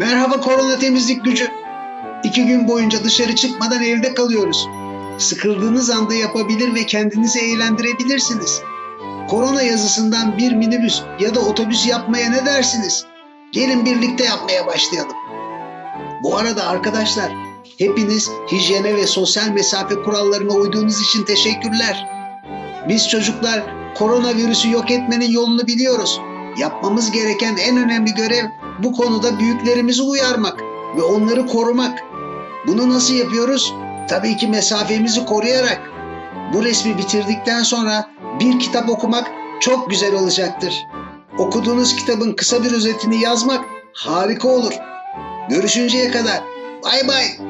Merhaba korona temizlik gücü. İki gün boyunca dışarı çıkmadan evde kalıyoruz. Sıkıldığınız anda yapabilir ve kendinizi eğlendirebilirsiniz. Korona yazısından bir minibüs ya da otobüs yapmaya ne dersiniz? Gelin birlikte yapmaya başlayalım. Bu arada arkadaşlar, hepiniz hijyene ve sosyal mesafe kurallarına uyduğunuz için teşekkürler. Biz çocuklar koronavirüsü yok etmenin yolunu biliyoruz. Yapmamız gereken en önemli görev bu konuda büyüklerimizi uyarmak ve onları korumak. Bunu nasıl yapıyoruz? Tabii ki mesafemizi koruyarak. Bu resmi bitirdikten sonra bir kitap okumak çok güzel olacaktır. Okuduğunuz kitabın kısa bir özetini yazmak harika olur. Görüşünceye kadar. Bay bay.